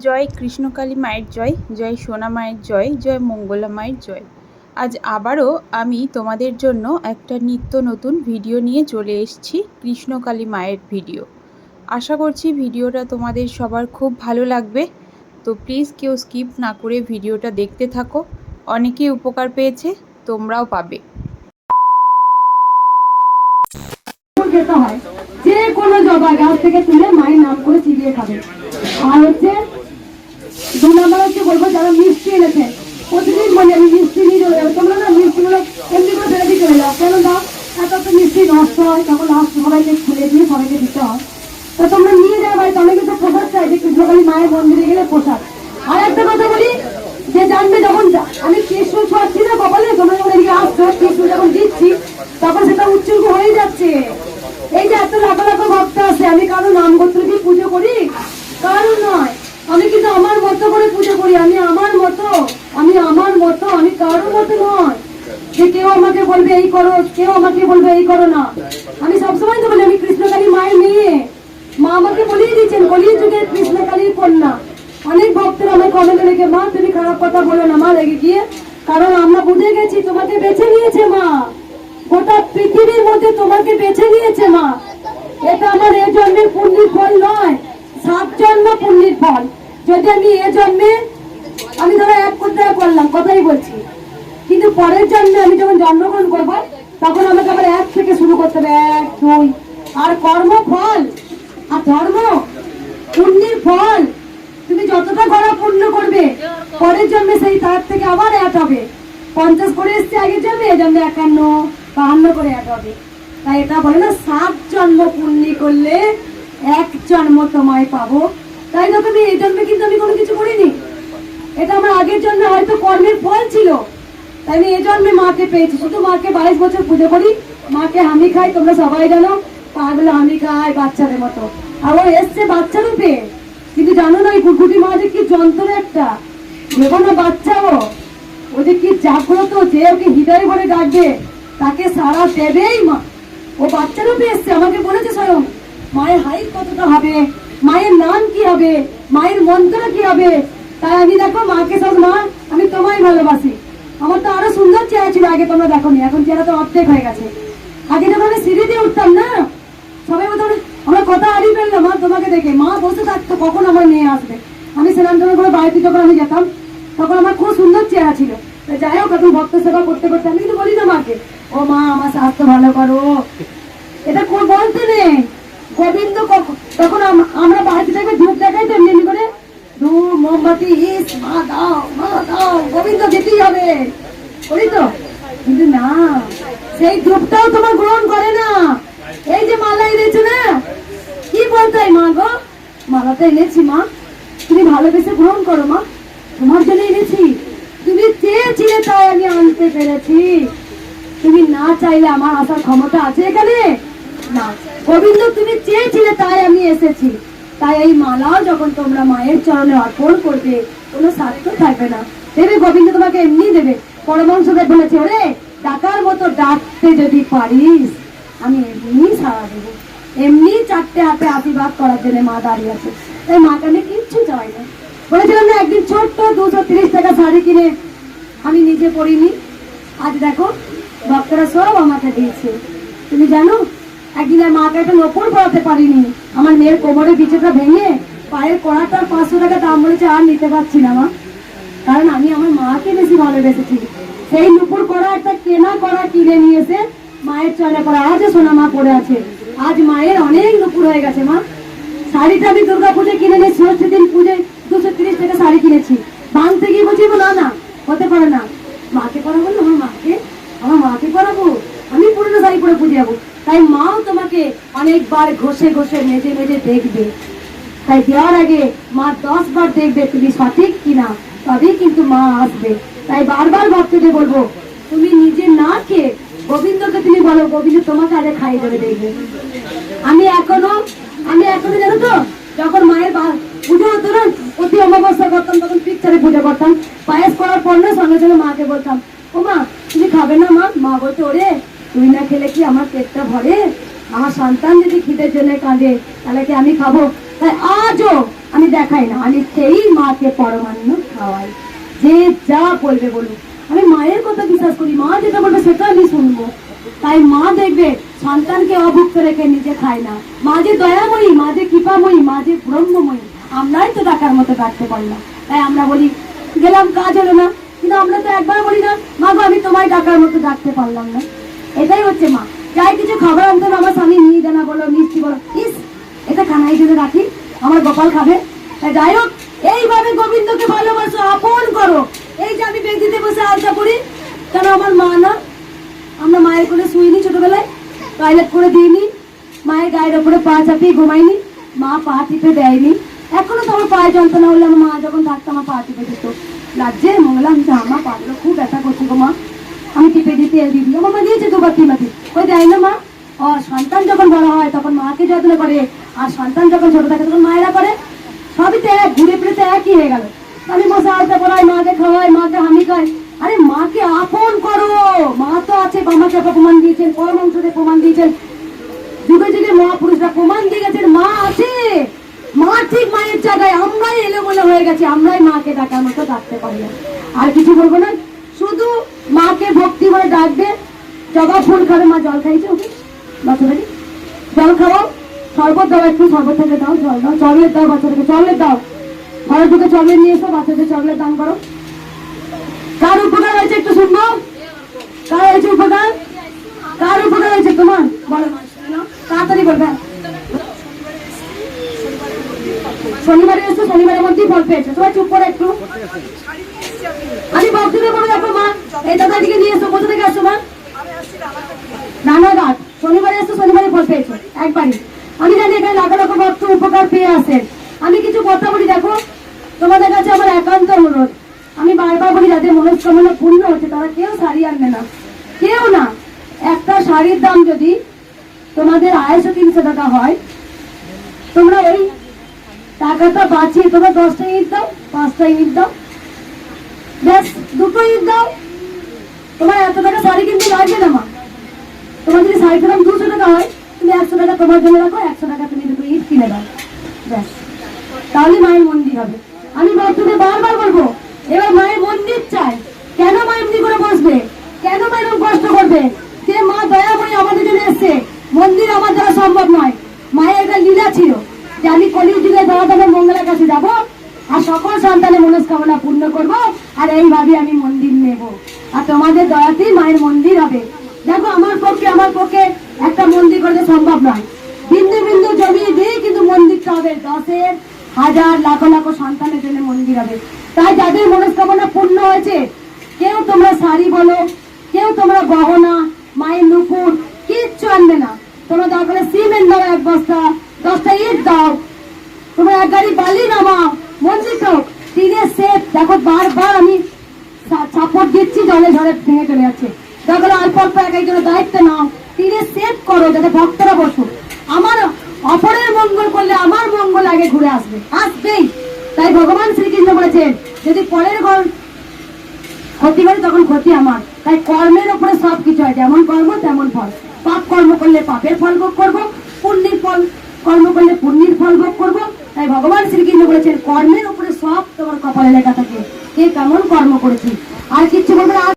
জয় কৃষ্ণকালী মায়ের জয় জয় সোনা মায়ের জয় জয় মঙ্গলা মায়ের জয়। আজ আবারও আমি তোমাদের জন্য একটা নিত্য নতুন ভিডিও নিয়ে চলে এসেছি কৃষ্ণকালী মায়ের ভিডিও। আশা করছি ভিডিওটা তোমাদের সবার খুব ভালো লাগবে। তো প্লিজ কেউ স্কিপ না করে ভিডিওটা দেখতে থাকো। অনেকেই উপকার পেয়েছে, তোমরাও পাবে। যে কোনো জবা গাছ থেকে তুলে মায়ের নাম করে চিবিয়ে খাবে। আর হচ্ছে মিষ্টি এনেছে, প্রতিদিন বলি আমি মিষ্টি নিয়ে যাব। না মিষ্টিগুলো যাও কেন দাও তো মিষ্টি হয়, তখন সবাইকে দিয়ে সবাইকে দিতে হয়। তো তোমরা নিয়ে প্রসাদ চাই। যে মায়ের গেলে আর একটা কথা বলি, যে জানবে যখন আমি কৃষ্ণ ছোঁয়াচ্ছি না কপালে তোমরা যখন এদিকে আসছো কৃষ্ণ যখন দিচ্ছি তখন সেটা উচ্চর্গ হয়ে যাচ্ছে এই যে এত লাখ লাখ ভক্ত আছে আমি কারও নাম গোত্র দিয়ে পুজো করি কারণ নয় আমি কিন্তু আমার মতো করে পুজো করি আমি আমার মতো আমি আমার মতো আমি কারোর মতো নয় যে কেউ আমাকে বলবে এই করো, কেউ আমাকে বলবে এই করো না। আমি সবসময় তো বলি, আমি কৃষ্ণকালী মায়ের মেয়ে। মা আমাকে বলিয়ে দিয়েছেন, বলিয়ে যুগের কৃষ্ণকালীর কন্যা। অনেক ভক্তরা আমার কমেন্টে রেখে, মা, তুমি খারাপ কথা বলো না, মা লেগে গিয়ে। কারণ আমরা বুঝে গেছি, তোমাকে বেছে নিয়েছে মা। গোটা পৃথিবীর মধ্যে তোমাকে বেছে নিয়েছে মা। এটা আমার এ জন্মের পুণ্যের ফল নয়, সাত জন্ম পুণ্যের ফল। যদি আমি এ জন্মে, আমি ধরো এক কোটি করলাম, কথাই বলছি। কিন্তু পরের জন্মে আমি যখন জন্মগ্রহণ করব, তখন আমাকে আবার এক থেকে শুরু করতে হবে। এক, দুই। আর কর্ম ফল, আর ধর্ম, পুণ্যের ফল। তুমি যতটা করা পূর্ণ করবে, পরের জন্মে সেই তার থেকে আবার এক হবে। পঞ্চাশ করে এসছে আগের জন্মে এ জন্মে একান্ন, বাহান্ন করে এক হবে। তাই এটা বলে না, সাত জন্ম পুণ্য করলে এক জন্ম তোমায় পাবো। তাই না তুমি? এই জন্মে কিন্তু আমি কোনো কিছু করিনি। এটা আমার আগের জন্মে হয়তো কর্মের ফল ছিল। তাই আমি এই জন্মে মাকে পেয়েছি। শুধু মাকে বাইশ বছর পুজো করি। মাকে হামি খাই, তোমরা সবাই জানো, পাগলে হামি খায় বাচ্চাদের মতো। আবার এসছে বাচ্চা রূপে। কিন্তু জানো না, এই গুটগুটি মা যে কি যন্ত্র একটা। বাচ্চা ও ও যে কি জাগ্রত, যে ওকে হৃদয় ভরে ডাকবে, তাকে সারা দেবেই মা। ও বাচ্চা রূপে এসছে, আমাকে বলেছে স্বয়ং, মায়ের হাইট কতটা হবে? মায়ের নাম কি হবে? মায়ের মন্ত্র কি হবে? তাই আমি দেখো, মাকে সব মা, আমি তোমায় ভালোবাসি। আমার তো আরও সুন্দর চেহারা ছিল, আগে তোমরা দেখো এখন চেহারা তো অর্ধেক হয়ে গেছে। আগে যখন আমি সিঁড়ি দিয়ে উঠতাম না, সবাই বলতো আমরা কথা হারিয়ে ফেললাম মা, তোমাকে দেখে। মা বসে থাকতো, কখন আমার মেয়ে আসবে? আমি স্নান টান করে বাড়িতে যখন আমি যেতাম, তখন আমার খুব সুন্দর চেহারা ছিল। যাই হোক, এখন ভক্ত সেবা করতে করতে আমি কিন্তু বলি না মাকে ও মা, আমার স্বাস্থ্য ভালো করো। এটা বলতে নেই। গোবিন্দ তখন আমরা বাড়িতে থেকে ধূপ দেখাই তো এমনি করে ধূপ মোমবাতি ইস মা দাও মা দাও, গোবিন্দ দিতেই হবে। করি তো? কিন্তু না, সেই ধূপটাও তোমার গ্রহণ করে না। এই যে মালা এনেছো না, কি বলতে মা গো? মালাটা এনেছি মা। তুমি ভালোবেসে গ্রহণ করো মা। তোমার জন্য এনেছি। তুমি চেয়েছিলে তাই আমি আনতে পেরেছি। তুমি না চাইলে আমার আসার ক্ষমতা আছে এখানে? না। গোবিন্দ, তুমি চেয়েছিলে তাই আমি এসেছি। তাই এই মালাও যখন তোমরা মায়ের চরণে অর্পণ করবে, কোনো স্বার্থ থাকবে না। দেবে গোবিন্দ তোমাকে এমনি দেবে। পরমাংশদেব বলেছে, ওরে, ডাকার মতো ডাকতে যদি পারিস, আমি এমনি সারা দেবো। এমনি চারটে হাতে আশীর্বাদ করার জন্য মা দাঁড়িয়ে আছে। তাই মাকে আমি কিচ্ছু চাই না। বলেছিলাম না, একদিন ছোট্ট দুশো তিরিশ টাকা শাড়ি কিনে আমি নিজে পরিনি। আজ দেখো, ভক্তরা সব আমাকে দিয়েছে। তুমি জানো একদিন আর মাকে একটা নপুর পড়াতে পারিনি। আমার মেয়ের কোমরে বিচেটা ভেঙে পায়ের কড়াটার পাঁচশো টাকা দাম বলেছে, আর নিতে পারছি না মা। কারণ আমি আমার মাকে বেশি ভালোবেসেছি। সেই নুপুর করা একটা কেনা করা কিনে নিয়েছে মায়ের চলে করা। আজও সোনা মা পড়ে আছে। আজ মায়ের অনেক নুপুর হয়ে গেছে মা। শাড়িটা আমি দুর্গা পুজো কিনে নিয়েছি ষষ্ঠী দিন পুজোয় দুশো তিরিশ টাকা শাড়ি কিনেছি। ভাঙতে গিয়ে বলছি, না না, হতে পারে না। মাকে পরাবো না আমার মাকে? আমার মাকে পরাবো? আমি পুরনো শাড়ি পরে পুজো যাব। তাই মাও তোমাকে অনেকবার ঘষে ঘষে মেজে মেজে দেখবে। তাই দেওয়ার আগে মা দশ বার দেখবে তুমি সঠিক কিনা, তবেই কিন্তু মা আসবে। তাই বারবার ভক্তদের বলব, তুমি নিজে না খেয়ে গোবিন্দকে তুমি বলো, গোবিন্দ তোমাকে আগে খাইয়ে দেবে দেখবে। আমি এখনও আমি এখনও জানো তো, যখন মায়ের পুজো হতো না প্রতি অমাবস্যা করতাম, তখন পিকচারে পুজো করতাম। পায়েস করার পর না সঙ্গে সঙ্গে মাকে বলতাম ও মা তুমি খাবে না মা? মা বলতো, ওরে তুই না খেলে কি আমার পেটটা ভরে? আমার সন্তান যদি খিদের জন্য কাঁদে, তাহলে কি আমি খাব? তাই আজও আমি দেখাই না। আমি খেয়েই মাকে পরমান্ন খাওয়াই। যে যা বলবে বলুক। আমি মায়ের কথা বিশ্বাস করি। মা যেটা বলবে সেটা আমি শুনব। তাই মা দেখবে, সন্তানকে অভুক্ত রেখে নিজে খায় না। মা যে দয়াময়ী, মা যে কৃপাময়ী, মা যে ব্রহ্মময়ী, আমরাই তো ডাকার মতো ডাকতে পারলাম তাই আমরা বলি, গেলাম, কাজ হলো না। কিন্তু আমরা তো একবার বলি না, মা গো, আমি তোমায় ডাকার মতো ডাকতে পারলাম না। এটাই হচ্ছে মা। যাই কিছু খাবার আনতে আমার স্বামী নিয়ে দেনা বলো, মিষ্টি বলো। ইস, এটা কানাই জন্য রাখি, আমার গোপাল খাবে। যাই হোক, এইভাবে গোবিন্দকে ভালোবাসো, আপন করো। এই যে আমি বেদিতে বসে আলতা করি কেন আমার মা না? আমরা মায়ের কোলে শুইনি ছোটবেলায় টয়লেট করে দিইনি, মায়ের গায়ের ওপরে পা চাপিয়ে ঘুমাইনি, মা পা টিপে দেয়নি। এখনও তো আমার পায়ে যন্ত্রণা হলে আমার মা যখন থাকতো, আমার পা টিপে দিত। লাজ্জে, মঙ্গলাম যে আমার পাগুলো, খুব ব্যথা করছে গো মা। আমি টিপে দিতে দিই? মা দিয়েছে দুবার তিনবাতি ওই দেয় না মা ও, সন্তান যখন বড় হয়, তখন মাকে যত্ন করে। আর সন্তান যখন ছোট থাকে, তখন মায়েরা করে। সবই তো এক, ঘুরে ফিরে তো একই হয়ে গেল। আমি মশা আলতে পড়াই মাকে খাওয়াই, মাকে হামি খাই। আরে মাকে আপন করো! মা তো আছে, বামাকে প্রমাণ দিয়েছেন পরমাংশতে প্রমাণ দিয়েছেন। যুগে যুগে মহাপুরুষরা প্রমাণ দিয়ে গেছেন, মা আছে। মা ঠিক মায়ের জায়গায়, আমরাই এলোমেলো হয়ে গেছি, আমরাই মাকে ডাকার মতো ডাকতে পারি। আর কিছু বলব না? শুধু মাকে ভক্তি করে ডাকবে জবা ফুল খাবে, মা জল খাইছে ওকে। বাচ্চাটাকে জল খাওয়াও শরবত দাও, একটু শরবত থেকে দাও, জল দাও। চকলেট দাও বাচ্চাটাকে চকলেট দাও। ঘরে ঢুকে চকলেট নিয়ে এসো, বাচ্চাদের চকলেট দান করো। কার উপকার হয়েছে একটু শুনব? কার হয়েছে উপকার? কার উপকার হয়েছে তোমার? বলো তাড়াতাড়ি বলবে। শনিবারে এসো, শনিবারের মধ্যেই ফল পেয়েছ। তোমার চুপ করে একটু। আমি বক্তব্য করে দেখো মা, এই দাদাটিকে নিয়ে এসো, কোথা থেকে আসো মা? রানাঘাট শনিবারে এসো, শনিবারে ফল পেয়েছ, একবারই। আমি জানি এখানে লাখ লাখ ভক্ত উপকার পেয়ে আসেন আমি কিছু কথা বলি, দেখো, তোমাদের কাছে আমার একান্ত অনুরোধ। আমি বারবার বলি, যাদের মনস্কামনা পূর্ণ হচ্ছে, তারা কেউ শাড়ি আনবে না। কেউ না। একটা শাড়ির দাম যদি তোমাদের আড়াইশো, তিনশো টাকা হয়, তোমরা ওই টাকাটা বাঁচিয়ে তোমরা দশটা ইট দাও, পাঁচটা ইট দাও ব্যাস দুটো ইট দাও। তোমার এত টাকা শাড়ি কিনতে লাগবে না মা। তোমার যদি শাড়িটার দাম দুশো টাকা হয়, তুমি একশো টাকা তোমার জন্য রাখো, একশো টাকা তুমি দুটো ইট কিনে দাও। ব্যাস তাহলে মায়ের মন্দির হবে। আমি বর্তমানে বারবার বলব, এবার মায়ের মন্দির চাই। কেন মা এমনি করে বসবে? কেন মা এরকম কষ্ট করবে? যে মা দয়াময়ী আমাদের জন্য এসছে। মন্দির আমার দ্বারা সম্ভব নয়। মায়ের একটা লীলা ছিল যে আমি কলির যুগে দাদাদের মঙ্গলের কাছে যাব আর সকল সন্তানের মনস্কামনা পূর্ণ করব। আর এইভাবে আমি মন্দির নেব। আর তোমাদের দয়াতেই মায়ের মন্দির হবে। দেখো, আমার পক্ষে আমার পক্ষে একটা মন্দির করতে সম্ভব নয়। বিন্দু বিন্দু জমি দিয়ে কিন্তু মন্দিরটা হবে। দশের হাজার, লাখো লাখো সন্তানের জন্য মন্দির হবে। তাই যাদের মনস্কামনা পূর্ণ হয়েছে, কেউ তোমরা শাড়ি বলো, কেউ তোমরা গহনা, মায়ের নুপুর, কিচ্ছু আনবে না। তোমরা দরকার সিমেন্ট দাও এক বস্তা, দশটা ইট দাও। তোমরা এক গাড়ি বালি নামাও, মন্দির তো টিনের দেখো, বারবার আমি জলে ঝড়ে ভেঙে চলে যাচ্ছে। দরকার হলে অল্প অল্প এক একজনের দায়িত্ব নাও। টিনের সেট করো, যাতে ভক্তরা বসুক। আমার অপরের মঙ্গল করলে আমার মঙ্গল আগে ঘুরে আসবে। আসবেই। তাই ভগবান শ্রীকৃষ্ণ বলেছেন, যদি পরের ঘর ক্ষতি করে, তখন ক্ষতি আমার। তাই কর্মের উপরে সব কিছু হয়। যেমন কর্ম, তেমন ফল। পাপ কর্ম করলে পাপের ফল ভোগ করব। পুণ্যের ফল, কর্ম করলে পুণ্যের ফল ভোগ করব। তাই ভগবান শ্রীকৃষ্ণ বলেছেন, কর্মের উপরে সব তোমার কপালে লেখা থাকে। কে কেমন কর্ম করেছি আর কিচ্ছু বলবে না। আর